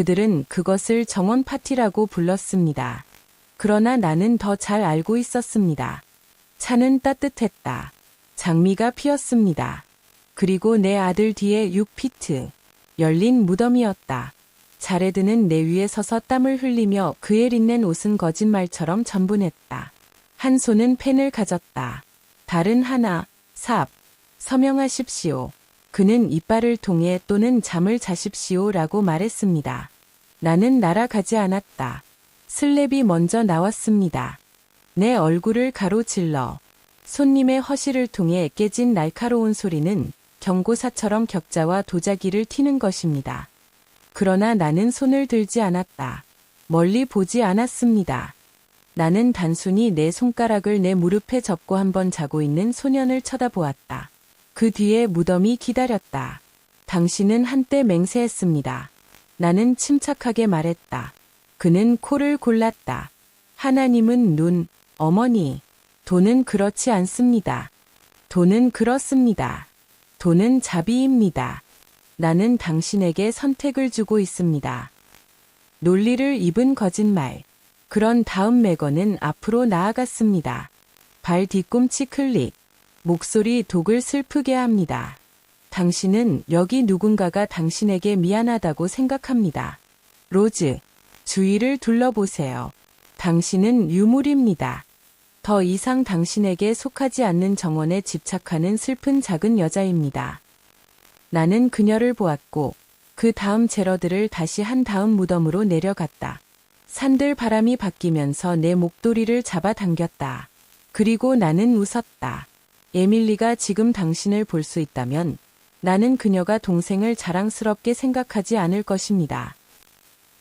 그들은 그것을 정원 파티라고 불렀습니다. 그러나 나는 더 잘 알고 있었습니다. 차는 따뜻했다. 장미가 피었습니다. 그리고 내 아들 뒤에 6피트. 열린 무덤이었다. 자레드는 내 위에 서서 땀을 흘리며 그의 린넨 옷은 거짓말처럼 전분했다. 한 손은 펜을 가졌다. 다른 하나, 삽, 서명하십시오. 그는 이빨을 통해 또는 잠을 자십시오 라고 말했습니다. 나는 날아가지 않았다. 슬랩이 먼저 나왔습니다. 내 얼굴을 가로질러 손님의 허실을 통해 깨진 날카로운 소리는 경고사처럼 격자와 도자기를 튀는 것입니다. 그러나 나는 손을 들지 않았다. 멀리 보지 않았습니다. 나는 단순히 내 손가락을 내 무릎에 접고 한번 자고 있는 소년을 쳐다보았다. 그 뒤에 무덤이 기다렸다. 당신은 한때 맹세했습니다. 나는 침착하게 말했다. 그는 코를 골랐다. 하나님은 눈, 어머니. 돈은 그렇지 않습니다. 돈은 그렇습니다. 돈은 자비입니다. 나는 당신에게 선택을 주고 있습니다. 논리를 입은 거짓말. 그런 다음 매거는 앞으로 나아갔습니다. 발 뒤꿈치 클릭. 목소리 독을 슬프게 합니다. 당신은 여기 누군가가 당신에게 미안하다고 생각합니다. 로즈, 주위를 둘러보세요. 당신은 유물입니다. 더 이상 당신에게 속하지 않는 정원에 집착하는 슬픈 작은 여자입니다. 나는 그녀를 보았고 그 다음 제러드를 다시 한 다음 무덤으로 내려갔다. 산들 바람이 바뀌면서 내 목도리를 잡아당겼다. 그리고 나는 웃었다. 에밀리가 지금 당신을 볼 수 있다면 나는 그녀가 동생을 자랑스럽게 생각하지 않을 것입니다.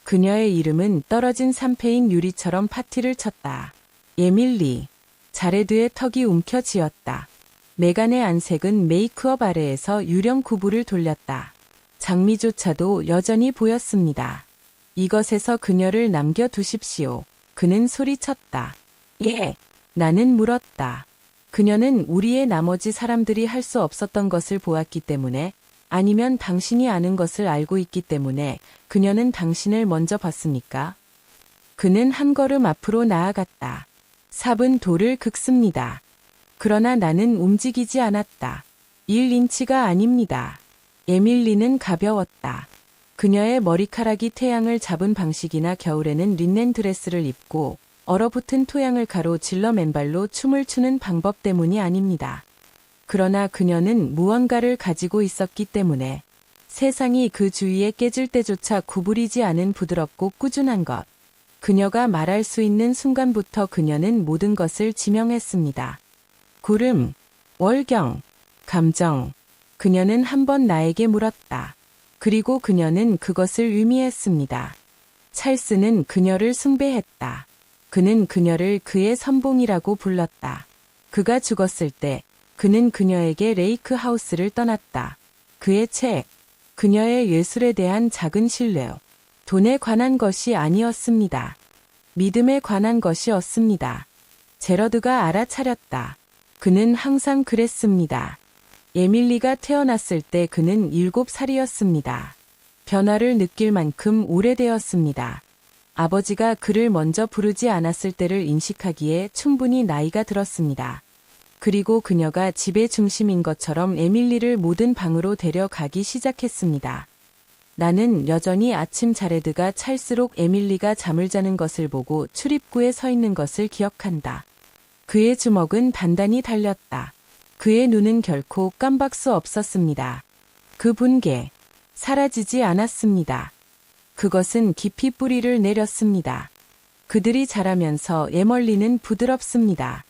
그녀의 이름은 떨어진 삼패인 유리처럼 파티를 쳤다. 에밀리. 자레드의 턱이 움켜쥐었다. 메간의 안색은 메이크업 아래에서 유령 구부를 돌렸다. 장미조차도 여전히 보였습니다. 이것에서 그녀를 남겨두십시오. 그는 소리쳤다. 예. 나는 물었다. 그녀는 우리의 나머지 사람들이 할 수 없었던 것을 보았기 때문에 아니면 당신이 아는 것을 알고 있기 때문에 그녀는 당신을 먼저 봤습니까? 그는 한 걸음 앞으로 나아갔다. 삽은 돌을 긁습니다. 그러나 나는 움직이지 않았다. 1인치가 아닙니다. 에밀리는 가벼웠다. 그녀의 머리카락이 태양을 잡은 방식이나 겨울에는 린넨 드레스를 입고 얼어붙은 토양을 가로질러 맨발로 춤을 추는 방법 때문이 아닙니다. 그러나 그녀는 무언가를 가지고 있었기 때문에 세상이 그 주위에 깨질 때조차 구부리지 않은 부드럽고 꾸준한 것. 그녀가 말할 수 있는 순간부터 그녀는 모든 것을 지명했습니다. 구름, 월경, 감정. 그녀는 한 번 나에게 물었다. 그리고 그녀는 그것을 의미했습니다. 찰스는 그녀를 숭배했다. 그는 그녀를 그의 선봉이라고 불렀다. 그가 죽었을 때 그는 그녀에게 레이크 하우스를 떠났다. 그의 책, 그녀의 예술에 대한 작은 신뢰, 돈에 관한 것이 아니었습니다. 믿음에 관한 것이었습니다. 제러드가 알아차렸다. 그는 항상 그랬습니다. 에밀리가 태어났을 때 그는 일곱 살이었습니다. 변화를 느낄 만큼 오래되었습니다. 아버지가 그를 먼저 부르지 않았을 때를 인식하기에 충분히 나이가 들었습니다. 그리고 그녀가 집의 중심인 것처럼 에밀리를 모든 방으로 데려가기 시작했습니다. 나는 여전히 아침 자레드가 찰수록 에밀리가 잠을 자는 것을 보고 출입구에 서 있는 것을 기억한다. 그의 주먹은 단단히 달렸다. 그의 눈은 결코 깜박 수 없었습니다. 그 분개, 사라지지 않았습니다. 그것은 깊이 뿌리를 내렸습니다. 그들이 자라면서 에멀리는 부드럽습니다.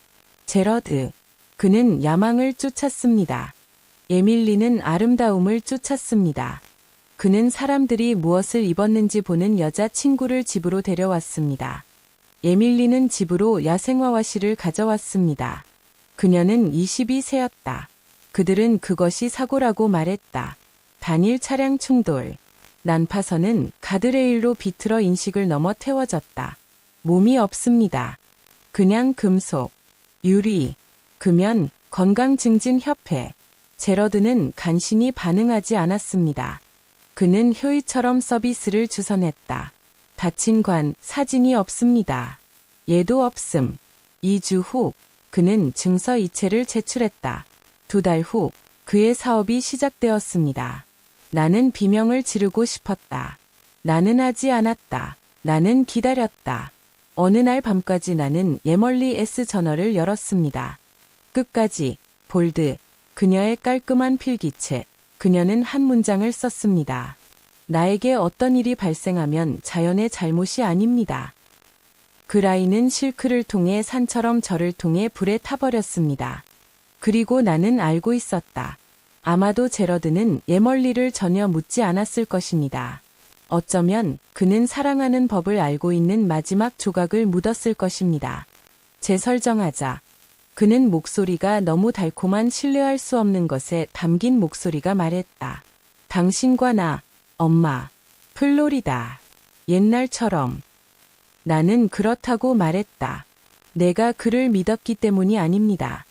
제러드, 그는 야망을 쫓았습니다. 에밀리는 아름다움을 쫓았습니다. 그는 사람들이 무엇을 입었는지 보는 여자 친구를 집으로 데려왔습니다. 에밀리는 집으로 야생화와시를 가져왔습니다. 그녀는 22세였다. 그들은 그것이 사고라고 말했다. 단일 차량 충돌. 난파선은 가드레일로 비틀어 인식을 넘어 태워졌다. 몸이 없습니다. 그냥 금속, 유리, 금연, 건강증진협회. 제러드는 간신히 반응하지 않았습니다. 그는 효이처럼 서비스를 주선했다. 다친 관, 사진이 없습니다. 얘도 없음. 2주 후, 그는 증서 이체를 제출했다. 두 달 후, 그의 사업이 시작되었습니다. 나는 비명을 지르고 싶었다. 나는 하지 않았다. 나는 기다렸다. 어느 날 밤까지 나는 예멀리 S 저널을 열었습니다. 끝까지, 볼드, 그녀의 깔끔한 필기체, 그녀는 한 문장을 썼습니다. 나에게 어떤 일이 발생하면 자연의 잘못이 아닙니다. 그 라인은 실크를 통해 산처럼 저를 통해 불에 타버렸습니다. 그리고 나는 알고 있었다. 아마도 제러드는 예멀리를 전혀 묻지 않았을 것입니다. 어쩌면 그는 사랑하는 법을 알고 있는 마지막 조각을 묻었을 것입니다. 재설정하자. 그는 목소리가 너무 달콤한 신뢰할 수 없는 것에 담긴 목소리가 말했다. 당신과 나, 엄마, 플로리다. 옛날처럼. 나는 그렇다고 말했다. 내가 그를 믿었기 때문이 아닙니다.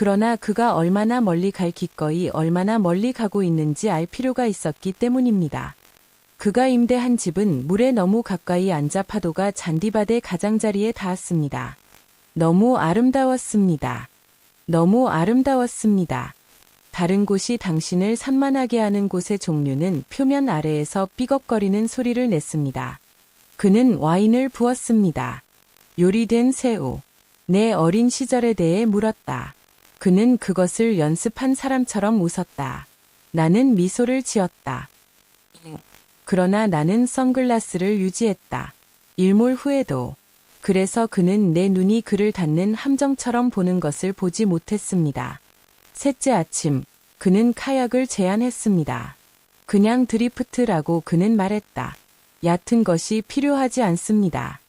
그러나 그가 얼마나 멀리 갈 기꺼이 얼마나 멀리 가고 있는지 알 필요가 있었기 때문입니다. 그가 임대한 집은 물에 너무 가까이 앉아 파도가 잔디밭의 가장자리에 닿았습니다. 너무 아름다웠습니다. 너무 아름다웠습니다. 다른 곳이 당신을 산만하게 하는 곳의 종류는 표면 아래에서 삐걱거리는 소리를 냈습니다. 그는 와인을 부었습니다. 요리된 새우. 내 어린 시절에 대해 물었다. 그는 그것을 연습한 사람처럼 웃었다. 나는 미소를 지었다. 그러나 나는 선글라스를 유지했다. 일몰 후에도. 그래서 그는 내 눈이 그를 닿는 함정처럼 보는 것을 보지 못했습니다. 셋째 아침, 그는 카약을 제안했습니다. 그냥 드리프트라고 그는 말했다. 얕은 것이 필요하지 않습니다.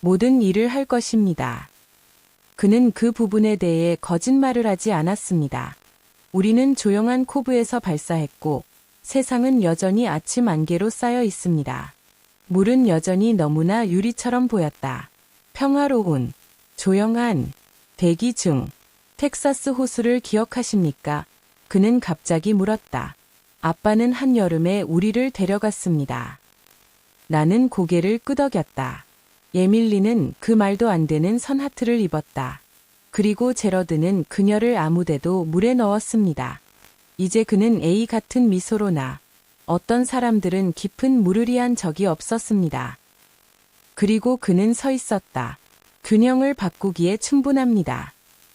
모든 일을 할 것입니다. 그는 그 부분에 대해 거짓말을 하지 않았습니다. 우리는 조용한 코브에서 발사했고 세상은 여전히 아침 안개로 쌓여 있습니다. 물은 여전히 너무나 유리처럼 보였다. 평화로운, 조용한, 대기 중, 텍사스 호수를 기억하십니까? 그는 갑자기 물었다. 아빠는 한여름에 우리를 데려갔습니다. 나는 고개를 끄덕였다. 예밀리는 그 말도 안 되는 선하트를 입었다. 그리고 제러드는 그녀를 아무데도 물에 넣었습니다. 이제 그는 A 같은 미소로 나. 어떤 사람들은 깊은 물을 위한 적이 없었습니다. 그리고 그는 서 있었다. 균형을 바꾸기에 충분합니다.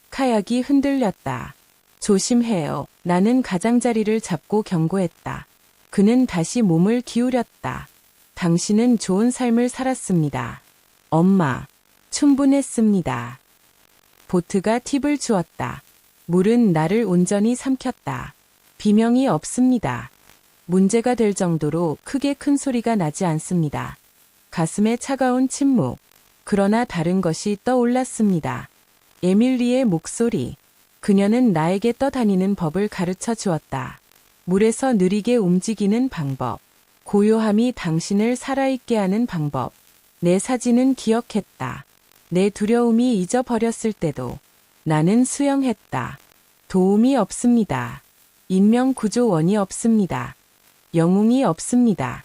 카약이 흔들렸다. 조심해요. 나는 가장자리를 잡고 경고했다. 그는 다시 몸을 기울였다. 당신은 좋은 삶을 살았습니다. 엄마, 충분했습니다. 보트가 팁을 주었다. 물은 나를 온전히 삼켰다. 비명이 없습니다. 문제가 될 정도로 크게 큰 소리가 나지 않습니다. 가슴에 차가운 침묵. 그러나 다른 것이 떠올랐습니다. 에밀리의 목소리. 그녀는 나에게 떠다니는 법을 가르쳐 주었다. 물에서 느리게 움직이는 방법. 고요함이 당신을 살아있게 하는 방법. 내 사진은 기억했다. 내 두려움이 잊어버렸을 때도 나는 수영했다. 도움이 없습니다. 인명 구조원이 없습니다. 영웅이 없습니다.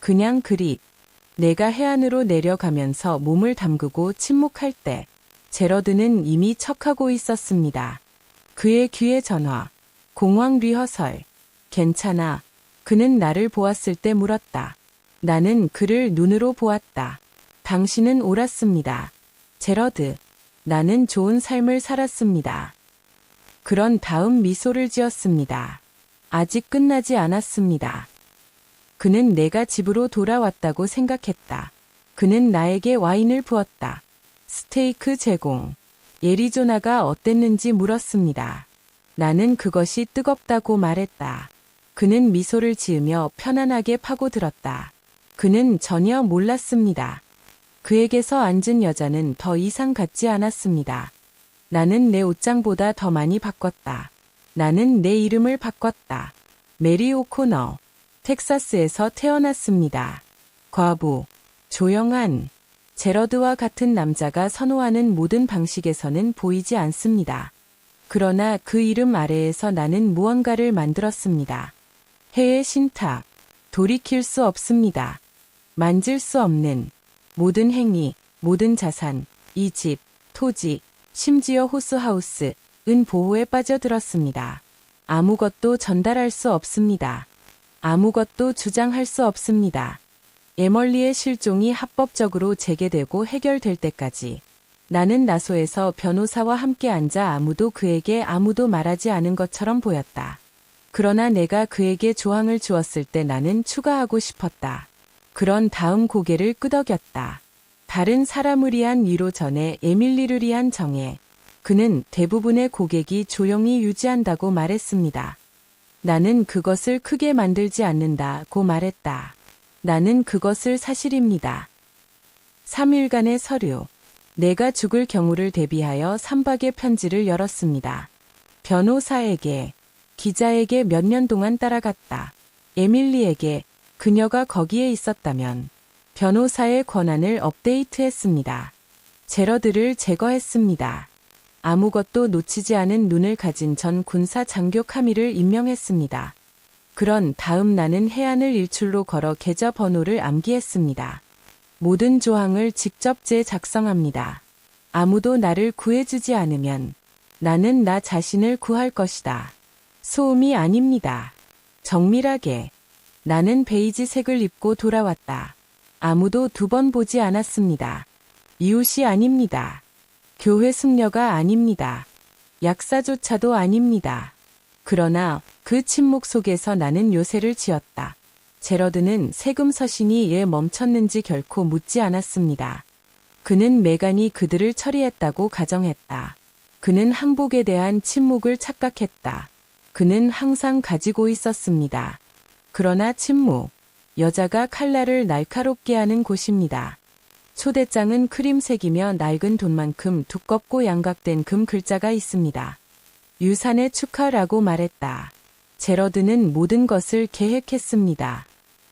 그냥 그립. 내가 해안으로 내려가면서 몸을 담그고 침묵할 때 제러드는 이미 척하고 있었습니다. 그의 귀에 전화. 공황 리허설. 괜찮아. 그는 나를 보았을 때 물었다. 나는 그를 눈으로 보았다. 당신은 옳았습니다. 제러드. 나는 좋은 삶을 살았습니다. 그런 다음 미소를 지었습니다. 아직 끝나지 않았습니다. 그는 내가 집으로 돌아왔다고 생각했다. 그는 나에게 와인을 부었다. 스테이크 제공. 예리조나가 어땠는지 물었습니다. 나는 그것이 뜨겁다고 말했다. 그는 미소를 지으며 편안하게 파고들었다. 그는 전혀 몰랐습니다. 그에게서 앉은 여자는 더 이상 같지 않았습니다. 나는 내 옷장보다 더 많이 바꿨다. 나는 내 이름을 바꿨다. 메리 오코너. 텍사스에서 태어났습니다. 과부. 조용한. 제러드와 같은 남자가 선호하는 모든 방식에서는 보이지 않습니다. 그러나 그 이름 아래에서 나는 무언가를 만들었습니다. 해의 신탁. 돌이킬 수 없습니다. 만질 수 없는 모든 행위, 모든 자산, 이 집, 토지, 심지어 호스하우스, 은 보호에 빠져들었습니다. 아무것도 전달할 수 없습니다. 아무것도 주장할 수 없습니다. 에멀리의 실종이 합법적으로 재개되고 해결될 때까지 나는 나소에서 변호사와 함께 앉아 아무도 그에게 아무도 말하지 않은 것처럼 보였다. 그러나 내가 그에게 조항을 주었을 때 나는 추가하고 싶었다. 그런 다음 고개를 끄덕였다. 다른 사람을 위한 위로 전에 에밀리를 위한 정해. 그는 대부분의 고객이 조용히 유지한다고 말했습니다. 나는 그것을 크게 만들지 않는다고 말했다. 나는 그것을 사실입니다. 3일간의 서류. 내가 죽을 경우를 대비하여 3박의 편지를 열었습니다. 변호사에게, 기자에게 몇 년 동안 따라갔다. 에밀리에게 그녀가 거기에 있었다면 변호사의 권한을 업데이트했습니다. 제러드를 제거했습니다. 아무것도 놓치지 않은 눈을 가진 전 군사 장교 카미를 임명했습니다. 그런 다음 나는 해안을 일출로 걸어 계좌 번호를 암기했습니다. 모든 조항을 직접 재작성합니다. 아무도 나를 구해주지 않으면 나는 나 자신을 구할 것이다. 소음이 아닙니다. 정밀하게. 나는 베이지색을 입고 돌아왔다. 아무도 두 번 보지 않았습니다. 이웃이 아닙니다. 교회 숙녀가 아닙니다. 약사조차도 아닙니다. 그러나 그 침묵 속에서 나는 요새를 지었다. 제러드는 세금 서신이 왜 멈췄는지 결코 묻지 않았습니다. 그는 메간이 그들을 처리했다고 가정했다. 그는 항복에 대한 침묵을 착각했다. 그는 항상 가지고 있었습니다. 그러나 침묵, 여자가 칼날을 날카롭게 하는 곳입니다. 초대장은 크림색이며 낡은 돈만큼 두껍고 양각된 금 글자가 있습니다. 유산의 축하라고 말했다. 제러드는 모든 것을 계획했습니다.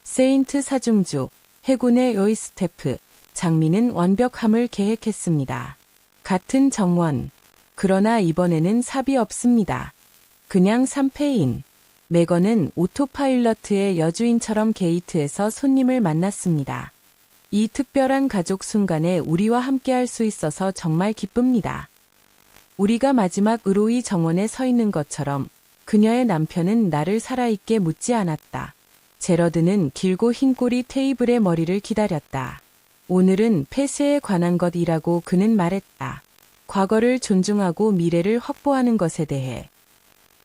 세인트 사중주, 해군의 요이스테프, 장미는 완벽함을 계획했습니다. 같은 정원. 그러나 이번에는 삽이 없습니다. 그냥 3패인. 매건은 오토파일러트의 여주인처럼 게이트에서 손님을 만났습니다. 이 특별한 가족 순간에 우리와 함께 할 수 있어서 정말 기쁩니다. 우리가 마지막 의로이 정원에 서 있는 것처럼 그녀의 남편은 나를 살아있게 묻지 않았다. 제러드는 길고 흰 꼬리 테이블의 머리를 기다렸다. 오늘은 폐쇄에 관한 것이라고 그는 말했다. 과거를 존중하고 미래를 확보하는 것에 대해.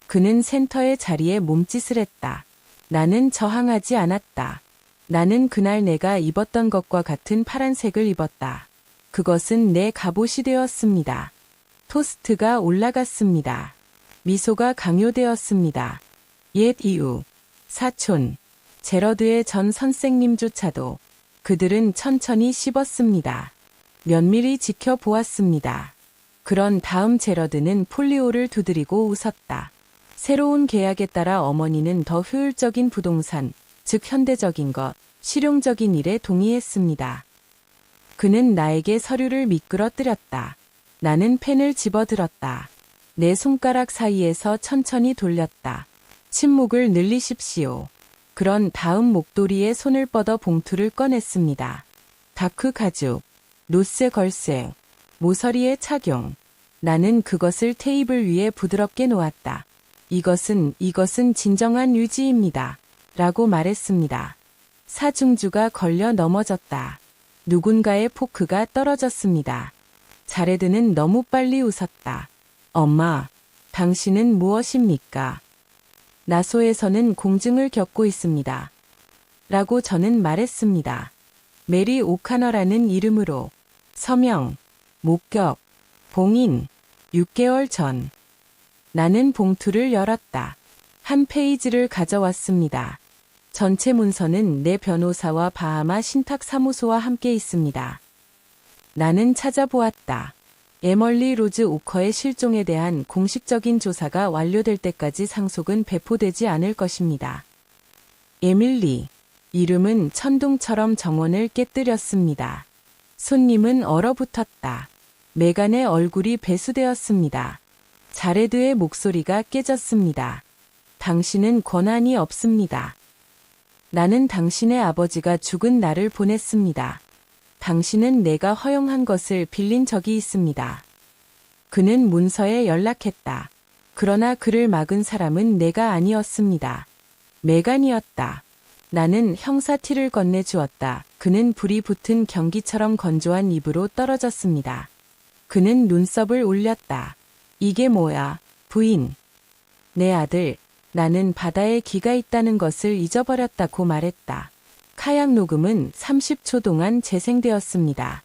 그는 센터의 자리에 몸짓을 했다. 나는 저항하지 않았다. 나는 그날 내가 입었던 것과 같은 파란색을 입었다. 그것은 내 갑옷이 되었습니다. 토스트가 올라갔습니다. 미소가 강요되었습니다. 옛 이후, 사촌, 제러드의 전 선생님조차도 그들은 천천히 씹었습니다. 면밀히 지켜보았습니다. 그런 다음 제러드는 폴리오를 두드리고 웃었다. 새로운 계약에 따라 어머니는 더 효율적인 부동산, 즉 현대적인 것, 실용적인 일에 동의했습니다. 그는 나에게 서류를 미끄러뜨렸다. 나는 펜을 집어들었다. 내 손가락 사이에서 천천히 돌렸다. 침묵을 늘리십시오. 그런 다음 목도리에 손을 뻗어 봉투를 꺼냈습니다. 다크 가죽, 노스 걸쇠, 모서리에 착용. 나는 그것을 테이블 위에 부드럽게 놓았다. 이것은, 이것은 진정한 유지입니다. 라고 말했습니다. 사중주가 걸려 넘어졌다. 누군가의 포크가 떨어졌습니다. 자레드는 너무 빨리 웃었다. 엄마, 당신은 무엇입니까? 나소에서는 공증을 겪고 있습니다. 라고 저는 말했습니다. 메리 오카너라는 이름으로 서명, 목격, 봉인, 6개월 전. 나는 봉투를 열었다. 한 페이지를 가져왔습니다. 전체 문서는 내 변호사와 바하마 신탁사무소와 함께 있습니다. 나는 찾아보았다. 에멀리 로즈 오커의 실종에 대한 공식적인 조사가 완료될 때까지 상속은 배포되지 않을 것입니다. 에밀리. 이름은 천둥처럼 정원을 깨뜨렸습니다. 손님은 얼어붙었다. 메간의 얼굴이 배수되었습니다. 자레드의 목소리가 깨졌습니다. 당신은 권한이 없습니다. 나는 당신의 아버지가 죽은 날을 보냈습니다. 당신은 내가 허용한 것을 빌린 적이 있습니다. 그는 문서에 연락했다. 그러나 그를 막은 사람은 내가 아니었습니다. 메간이었다. 나는 형사 티를 건네주었다. 그는 불이 붙은 경기처럼 건조한 입으로 떨어졌습니다. 그는 눈썹을 올렸다. 이게 뭐야, 부인. 내 아들, 나는 바다에 기가 있다는 것을 잊어버렸다고 말했다. 카약 녹음은 30초 동안 재생되었습니다.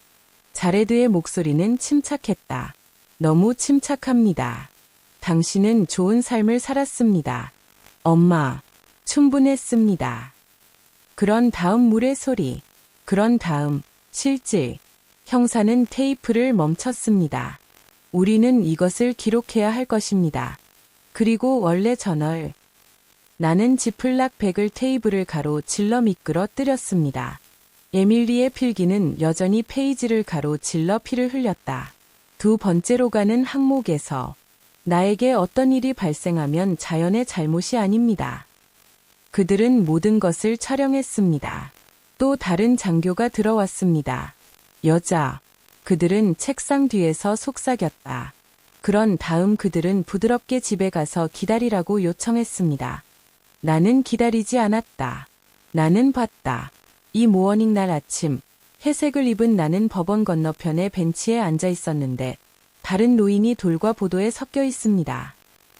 자레드의 목소리는 침착했다. 너무 침착합니다. 당신은 좋은 삶을 살았습니다. 엄마, 충분했습니다. 그런 다음 물의 소리, 그런 다음 실질, 형사는 테이프를 멈췄습니다. 우리는 이것을 기록해야 할 것입니다. 그리고 원래 저널. 나는 지플락 백을 테이블을 가로 질러 미끄러 뜨렸습니다. 에밀리의 필기는 여전히 페이지를 가로 질러 피를 흘렸다. 두 번째로 가는 항목에서 나에게 어떤 일이 발생하면 자연의 잘못이 아닙니다. 그들은 모든 것을 촬영했습니다. 또 다른 장교가 들어왔습니다. 여자. 그들은 책상 뒤에서 속삭였다. 그런 다음 그들은 부드럽게 집에 가서 기다리라고 요청했습니다. 나는 기다리지 않았다. 나는 봤다. 이 모어닝 날 아침, 회색을 입은 나는 법원 건너편의 벤치에 앉아 있었는데, 다른 노인이 돌과 보도에 섞여 있습니다.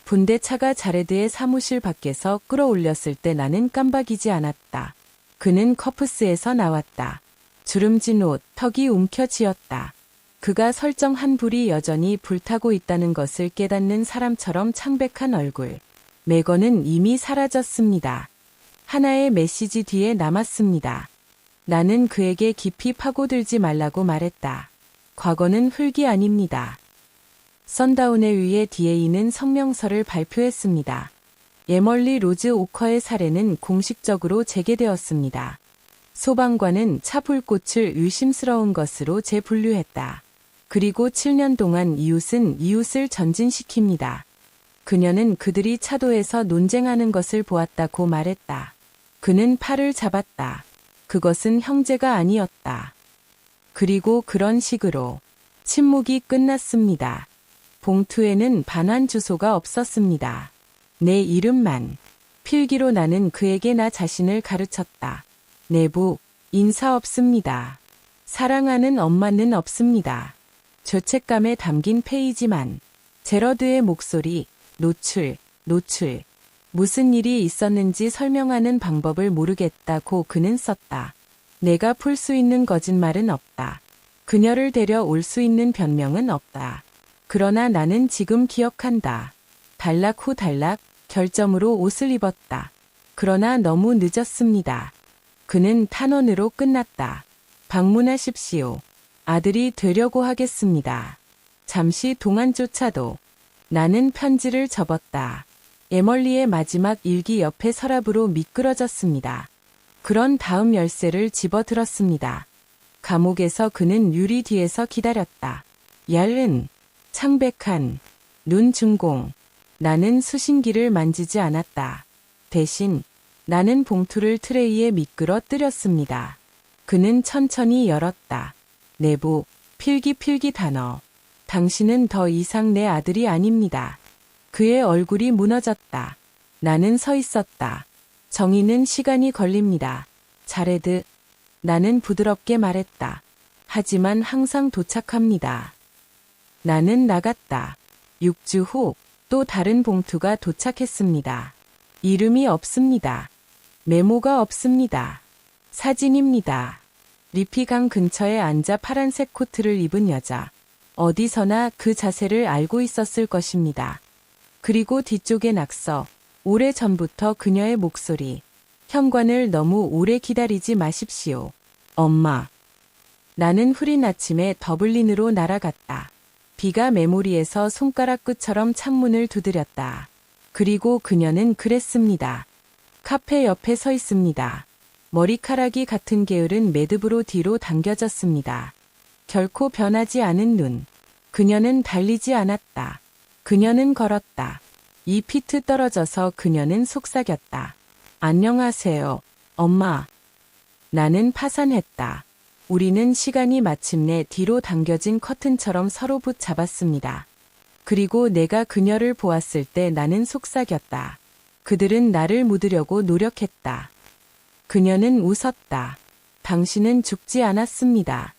분대차가 자레드의 사무실 밖에서 끌어올렸을 때 나는 깜박이지 않았다. 그는 커프스에서 나왔다. 주름진 옷, 턱이 움켜쥐었다. 그가 설정한 불이 여전히 불타고 있다는 것을 깨닫는 사람처럼 창백한 얼굴. 매거는 이미 사라졌습니다. 하나의 메시지 뒤에 남았습니다. 나는 그에게 깊이 파고들지 말라고 말했다. 과거는 흙이 아닙니다. 선다운에 의해 DA는 성명서를 발표했습니다. 에멀리 로즈 오커의 사례는 공식적으로 재개되었습니다. 소방관은 차불꽃을 의심스러운 것으로 재분류했다. 그리고 7년 동안 이웃은 이웃을 전진시킵니다. 그녀는 그들이 차도에서 논쟁하는 것을 보았다고 말했다. 그는 팔을 잡았다. 그것은 형제가 아니었다. 그리고 그런 식으로 침묵이 끝났습니다. 봉투에는 반환 주소가 없었습니다. 내 이름만. 필기로 나는 그에게 나 자신을 가르쳤다. 내부, 인사 없습니다. 사랑하는 엄마는 없습니다. 죄책감에 담긴 페이지만. 제러드의 목소리, 노출, 노출. 무슨 일이 있었는지 설명하는 방법을 모르겠다고 그는 썼다. 내가 풀 수 있는 거짓말은 없다. 그녀를 데려올 수 있는 변명은 없다. 그러나 나는 지금 기억한다. 단락 후 단락, 결점으로 옷을 입었다. 그러나 너무 늦었습니다. 그는 탄원으로 끝났다. 방문하십시오. 아들이 되려고 하겠습니다. 잠시 동안조차도 나는 편지를 접었다. 에멀리의 마지막 일기 옆에 서랍으로 미끄러졌습니다. 그런 다음 열쇠를 집어들었습니다. 감옥에서 그는 유리 뒤에서 기다렸다. 얄은 창백한 눈 중공. 나는 수신기를 만지지 않았다. 대신 나는 봉투를 트레이에 미끄러 뜨렸습니다. 그는 천천히 열었다. 내부 필기 필기 단어. 당신은 더 이상 내 아들이 아닙니다. 그의 얼굴이 무너졌다. 나는 서 있었다. 정의는 시간이 걸립니다. 자레드. 나는 부드럽게 말했다. 하지만 항상 도착합니다. 나는 나갔다. 6주 후 또 다른 봉투가 도착했습니다. 이름이 없습니다. 메모가 없습니다. 사진입니다. 리피강 근처에 앉아 파란색 코트를 입은 여자. 어디서나 그 자세를 알고 있었을 것입니다. 그리고 뒤쪽에 낙서. 오래 전부터 그녀의 목소리. 현관을 너무 오래 기다리지 마십시오. 엄마. 나는 흐린 아침에 더블린으로 날아갔다. 비가 메모리에서 손가락 끝처럼 창문을 두드렸다. 그리고 그녀는 그랬습니다. 카페 옆에 서 있습니다. 머리카락이 같은 게으른 매듭으로 뒤로 당겨졌습니다. 결코 변하지 않은 눈. 그녀는 달리지 않았다. 그녀는 걸었다. 이 피트 떨어져서 그녀는 속삭였다. 안녕하세요. 엄마. 나는 파산했다. 우리는 시간이 마침내 뒤로 당겨진 커튼처럼 서로 붙잡았습니다. 그리고 내가 그녀를 보았을 때 나는 속삭였다. 그들은 나를 묻으려고 노력했다. 그녀는 웃었다. 당신은 죽지 않았습니다.